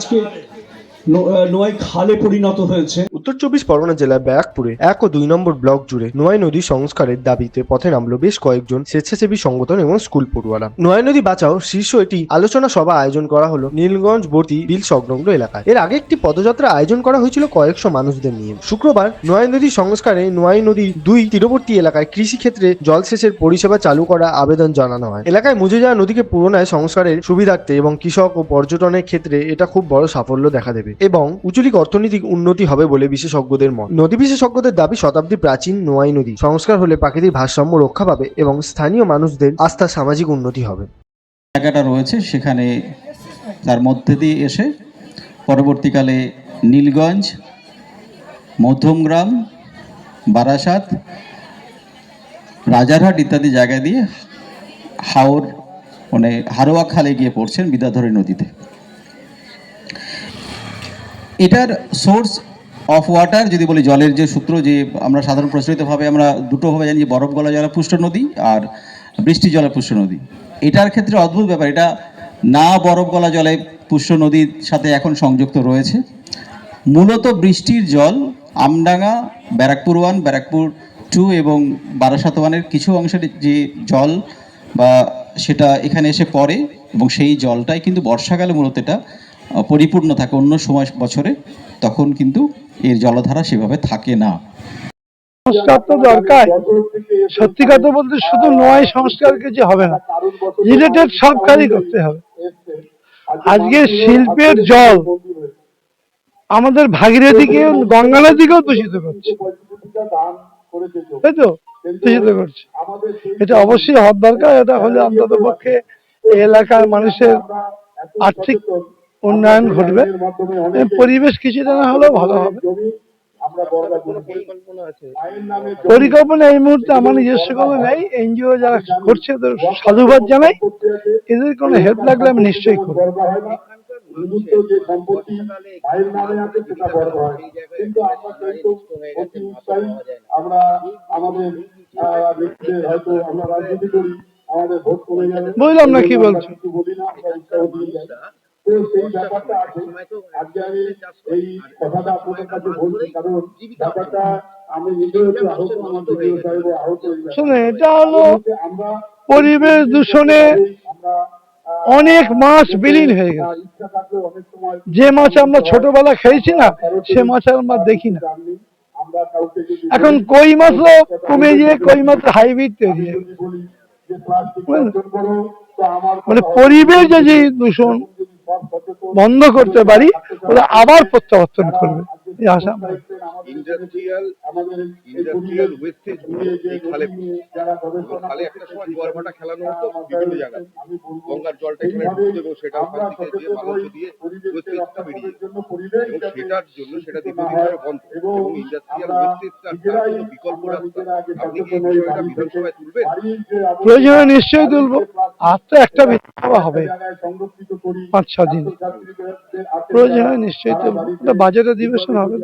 আজকে নো- আহ, নোয়াই খালে পরিণত হয়েছে। উত্তর চব্বিশ পরগনা জেলার ব্যারাকপুরে এক ও দুই নম্বর ব্লক জুড়ে নোয়াই নদী সংস্কারের দাবিতে পথে নামলো বেশ কয়েকজন স্বেচ্ছাসেবী সংগঠন এবং স্কুল পড়ুয়ারা। নোয়াই নদী বাঁচাও শীর্ষ একটি আলোচনা সভা আয়োজন করা হলো নীলগঞ্জ, বর্তি বিল সংলগ্ন এলাকায়। এর আগে একটি পদযাত্রা আয়োজন করা হয়েছিল কয়েকশো মানুষদের নিয়ে। শুক্রবার নোয়াই নদী সংস্কারে নোয়াই নদীর দুই তীরবর্তী এলাকায় কৃষি ক্ষেত্রে জলসেচের পরিষেবা চালু করা আবেদন জানানো হয়। এলাকায় মুজে যাওয়া নদীকে পুনরায় সংস্কারের সুবিধার্থে এবং কৃষক ও পর্যটনের ক্ষেত্রে এটা খুব বড় সাফল্য দেখা দেবে। এবং উচুলিক অর্থনৈতিক উন্নতি হবে বলে বিশেষজ্ঞদের মত। নদী বিশেষজ্ঞদের দাবি শতাব্দী প্রাচীন নোয়াই নদী সংস্কার হলে প্রাকৃতিক ভারসাম্য রক্ষা পাবে এবং স্থানীয় মানুষদের আস্থা সামাজিক উন্নতি হবে। জায়গাটা রয়েছে সেখানে তার মধ্যে দিয়ে এসে পরবর্তীকালে নীলগঞ্জ মধ্যমগ্রাম বারাসাত রাজারহাট ইত্যাদি জায়গা দিয়ে হাওর মানে হারোয়া খালে গিয়ে পড়ছেন বিদ্যাধরী নদীতে। এটার সোর্স অফ ওয়াটার যদি বলি জলের যে সূত্র, যে আমরা সাধারণ প্রচলিতভাবে আমরা দুটোভাবে জানি, যে বরফ গলা জলপুষ্ট নদী আর বৃষ্টি জলপুষ্ট নদী। এটার ক্ষেত্রে অদ্ভুত ব্যাপার, এটা না বরফ গলা জলে পুষ্ট নদীর সাথে এখন সংযুক্ত রয়েছে। মূলত বৃষ্টির জল আমডাঙ্গা, ব্যারাকপুর ওয়ান, ব্যারাকপুর টু এবং বারাসাত ওয়ানের কিছু অংশের যে জল বা সেটা এখানে এসে পড়ে এবং সেই জলটাই কিন্তু বর্ষাকালে মূলত এটা পরিপূর্ণ থাকে অন্য সময় বছরে, তখন কিন্তু এর জলধারা সেভাবে থাকে না। সংস্কার তো দরকার। সত্যি কথা বলতে শুধু নয় সংস্কার কিছু হবে না রিলেটেড সব কাজই করতে হবে। আজকে শিল্পের জল আমাদের ভাগীরথীকে গঙ্গা নদীকেও দূষিত করছে। তাই তো? দূষিত করছে। এটা অবশ্যই হওয়ার দরকার, এটা হলে অন্তত পক্ষে এলাকার মানুষের আর্থিক উন্নয়ন ঘটবে। পরিবেশ কিছুটা না হলেও ভালো হবে। পরিকল্পনা এই মুহূর্তে আমার নিজস্ব কোনো নেই। এনজিও যারা করছে ওদের সাধুবাদ জানাই। এদের কোনো হেল্প লাগলে আমি নিশ্চয়ই করব। বুঝলাম না কি বলছো। কিছু বলি না আমরা উৎসাহ দিয়ে যাই তো সেই ব্যাপারটা আছে আজকে আমি এই কথাটা আপনাদের কাছে বলছি কারণ ব্যাপারটা আমি নিজেও একটু আহত আমার ভিডিও সাহেব আহত শুনে এটা হলো পরিবেশ দূষণে অনেক মাছ বিলীন হয়ে গেছে। যে মাছ আমরা ছোটবেলা খেয়েছি না সে মাছ আর আমরা দেখি না। এখন কই মাছও কমে গিয়ে কই মাছ হাইব্রিড তৈরি মানে পরিবেশ যে দূষণ। বন্ধ করতে পারি ওরা আবার প্রত্যাবর্তন করবে। এই আশা ইন্ডাস্ট্রিয়াল ইন্ডাস্ট্রিয়াল ওয়েস্টেজ খালে যারা এবং গবেষণা খালে একটা সময় জোয়ার ভাটা খেলানো হতো বিভিন্ন জায়গায়। গঙ্গার জলটা এখানে ঢুকতো এবং সেটা ওখান থেকে দিয়ে মালঞ্চ দিয়ে ওয়েস্টেজটা বেরিয়ে এবং সেটার জন্য সেটা দীর্ঘদিন ধরে বন্ধ। এবং ইন্ডাস্ট্রিয়াল ওয়েস্টেজটা তার কোনো বিকল্প রাস্তা। আপনি কি এই বিষয়টা বিধানসভায় তুলবেন? প্রয়োজনে নিশ্চয়ই তুলবো। আর তো একটা বিধানসভা হবে। পাঁচ ছ দিন। প্রয়োজনে নিশ্চয়ই। তুলবো ওটা বাজেট অধিবেশন হবে।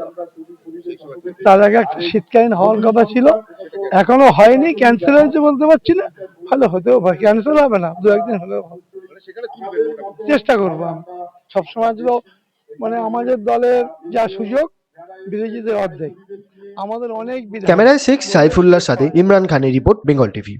তার আগে একটা শীতকালীন হওয়ার কথা ছিল। এখনও হয়নি ক্যান্সেল হয়েছে বলতে পারছি না। ভালো, হতেও পারে। ক্যান্সেল হবে না। দু একদিন হলেও চেষ্টা করব আমি। সবসময় তো মানে আমাদের দলের যা সুযোগ, বিরোধীদের অর্ধেক। আমাদের অনেক ক্যামেরায় শেখ সাইফুল্লাহর সাথে ইমরান খানের রিপোর্ট, বেঙ্গল টিভি।